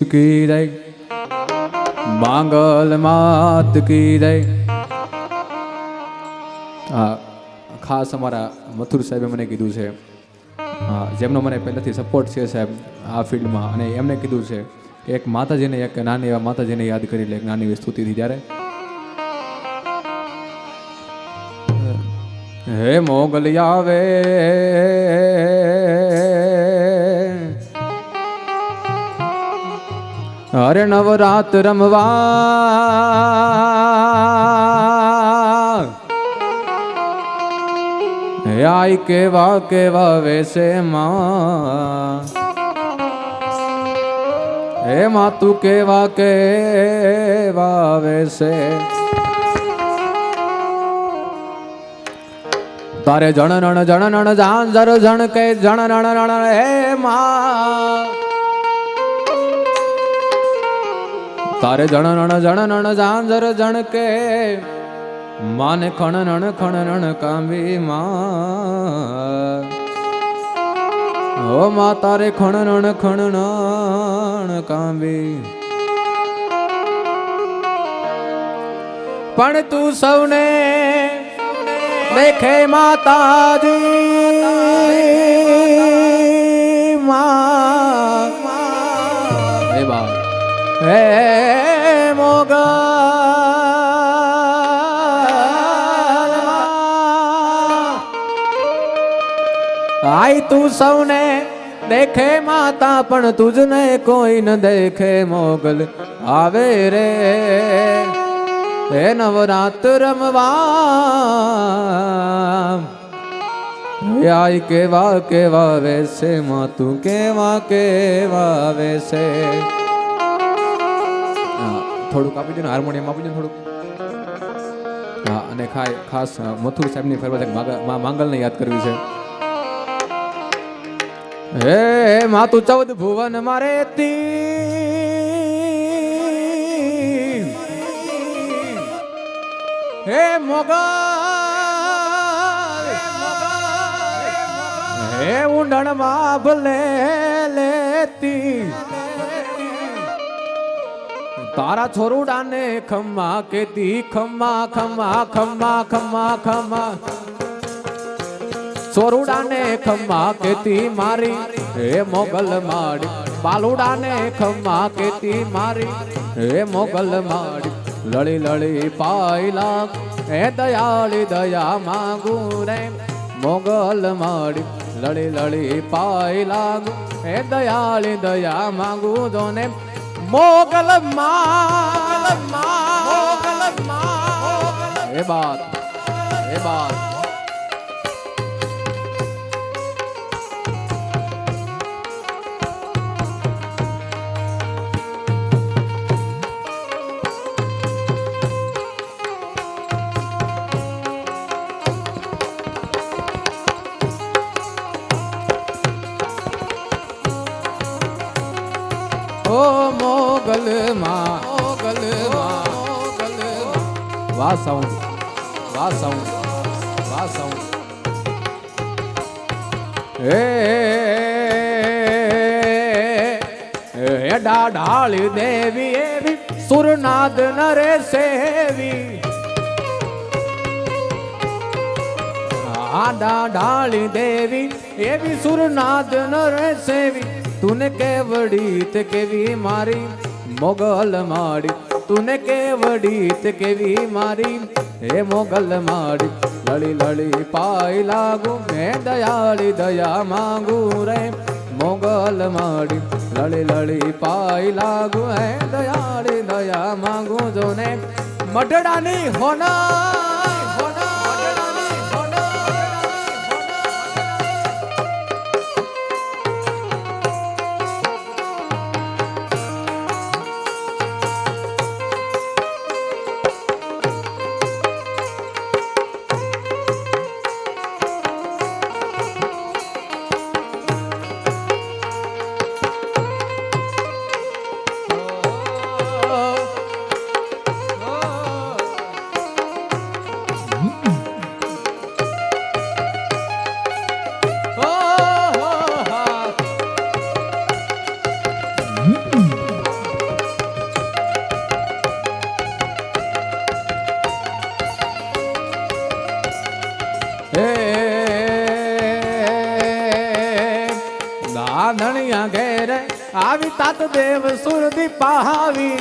કી જય માંગલ માત કી હા ખાસ અમારા મથુર સાહેબે મને કીધું છે। હા જેમનો મને પહેલેથી સપોર્ટ છે સાહેબ, આ ફિલ્ડમાં. અને એમને કીધું છે કે એક માતાજીને, એક નાની એવા માતાજીને યાદ કરી લે નાની એવી સ્તુતિથી ત્યારે. હે મોગલ આવે અરે નવરાત રમવા આઈ કેવા કેવા વેસે માં. હે માં તું કેવા કેવા વેસે તારે જણનણ જણનણ ઝાંઝર જણ કે જણનણ રણ હે માં. તારે જણનણ જણનણ ઝાંઝર જણ કે માને ખણનણ રણ કાંબી માં. ઓ મા તારે ખણ નણ ખણ નણ કાંબી. પણ તું સૌને દેખે માતાજી માં. હે બા હે આઈ તું સૌને દેખે માતા, પણ તુજને કોઈ ન દેખે મોગલ. આવે રે, હે નવરાત રમવા. આઈ કેવા કેવા વેસે માં તું કેવા કેવા વેસે થોડુંક આપી દઉં ને હાર્મોનિયમ આપી દઉં થોડુંક. હા, અને ખાસ મથુર સાહેબની ફરવા છે માંગલને યાદ કરવી છે. હે માતું ચૌદ ભુવન મારે હે, મોગલ. હે, ઊંડણમાં ભલે લેતી તારા છોરુડાને ખમ્મા કેતી, ખમ્મા ખમ્મા ખમ્મા ખમ્મા ખમ્મા. છોરુડાને ખમ્મા કેતી મારી, હે મોગલ માડી બાલુડાને ખમ્મા કેતી મારી, હે મોગલ માડી લળી લળી પાયલા, હે દયાળી દયા માંગુ રે, મોગલ માડી લળી લળી પાયલા, હે દયાળી દયા માંગુ દોને મોગલ માલ મોગલ માલ એ બાત એ બાત ઓ મોગલ માં મોગલ માં, મોગલ વાહ સાઉન્ડ વાહ સાઉન્ડ વાહ સાઉન્ડ. હે ડાઢાળી દેવી એવી, સુરનાદ નરે સેવી આડા ડાળી દેવી એવી, સુરનાદ નરે સેવી તુને કેવડી તે કેવી મારી? મોગલ માડી. તુને કેવડી તે કેવી મારી? હે મોગલ માડી, લળી લળી પાય લાગુ, મેં દયાળી દયા માંગુ રે. મોગલ માડી, લળી લળી પાય લાગુ હે દયાળી દયા માંગુ જો ને. મઢડાની હોના તાત દેવ સુર દીપાવી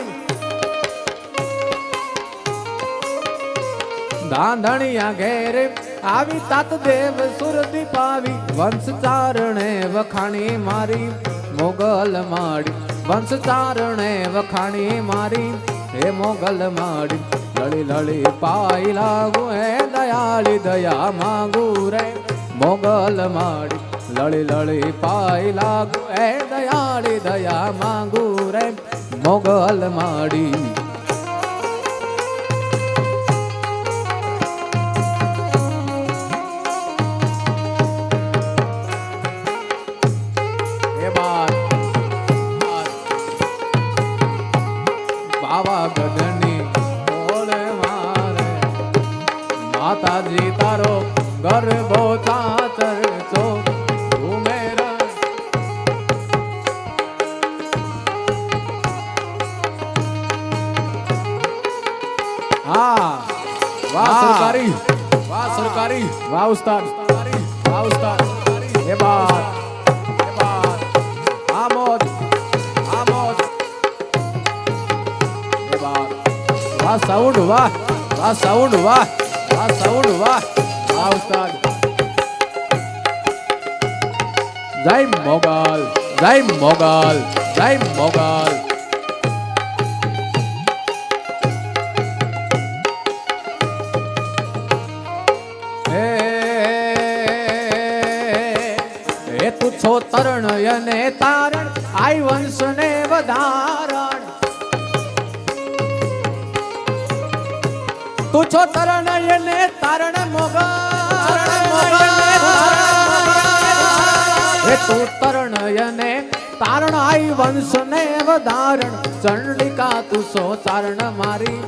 ધાંધણિયા ઘેર આવી તાત દેવ સુર પાવી. વંશ ચારણે વખાણી મારી, મોગલ માડી. વંશ ચારણે વખાણી મારી, હે મોગલ માડી. લળી લળી પાઈ લાગુ હે દયાળી, દયા માંગુ રે મોગલ માડી. લળી લળી પાઈ લાગુ એ દયાળી દયા માંગુ રે મોગલ માડી. ઉસ્તાદ વાહ ઉસ્તાદ એ વાહ સાઉન્ડ વાહ. વાહ સાઉન્ડ વાહ. વાહ સાઉન્ડ વાહ. વાહ ઉસ્તાદ જય મોગલ. જય મોગલ. જય મોગલ. તરણ તારણ, આઈ વંશ ને વધારણ. તું તરણ અને તારણ મોગ તું તરણ તારણ, આઈ વંશ ને વધારણ. ચંડિકા, તું સો ચારણ મારી,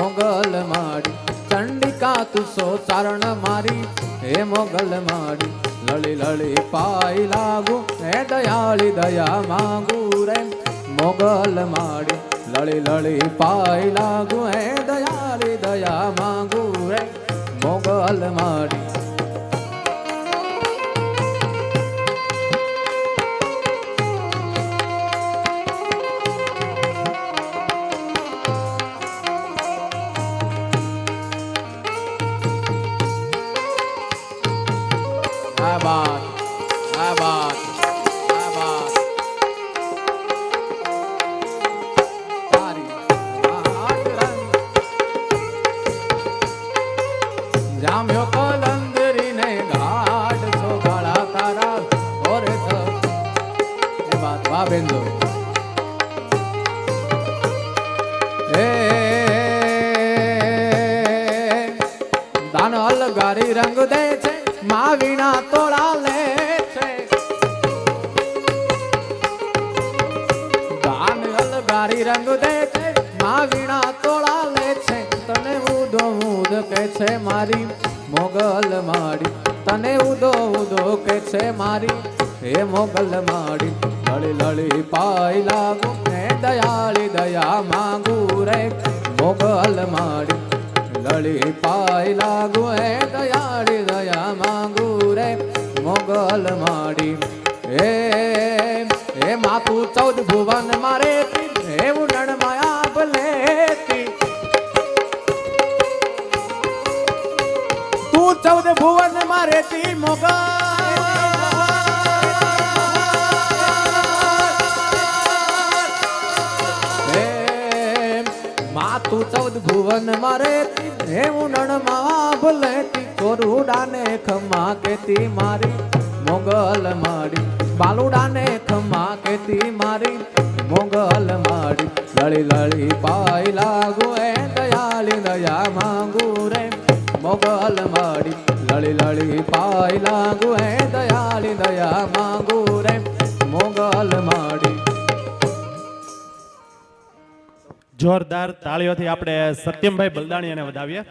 મોગલ મારી. ચંડિકા, તું સો ચારણ મારી મોગલ માડી લળી લળી પાઈ લાગુ હે દયાળી દયા માંગુ રે મોગલ માડી લળી લળી પાઈ લાગુ હે દયાળી દયા માંગુ રે મોગલ માડી અલગારી રંગ દે છે મા વીણા તોળા લે છે. દાન અલગારી રંગ દે છે મા વીણા તોળા લે છે. તને ઉદો ઉદ કે છે મારી, મોગલ માડી. તને ઉદો ઉદો કે છે મારી, હે મોગલ માડી. લળી લળી પાઈ લાગુ ને દયાળી દયા માંગુ રે, મોગલ માડી. લળી પાઈ લાગુ હે દયાળી દયા માંગુ રે મોગલ માડી. હે હે માપુ ચૌદ ભુવન મારે હે ઉડણ માયા ભલેતી તું. ચૌદ ભુવન મારે મોગલ તું ચૌદ ભુવન મારે હે ઉનણમાં ભલેતી કોરુડાને ખમા કેતી મારી. મોગલ માડી. બાલુડાને ખમા કેતી મારી. મોગલ માડી. લળી લળી પાઈ લાગુ એ દયાળી, દયા માંગુ રે. મોગલ માડી. લળી લળી પાઈ લાગુ એ દયાળી, દયા માંગુ રે. મોગલ માડી. જોરદાર તાળીઓથી આપણે સત્યમભાઈ બલદાણીયાને વધાવીએ.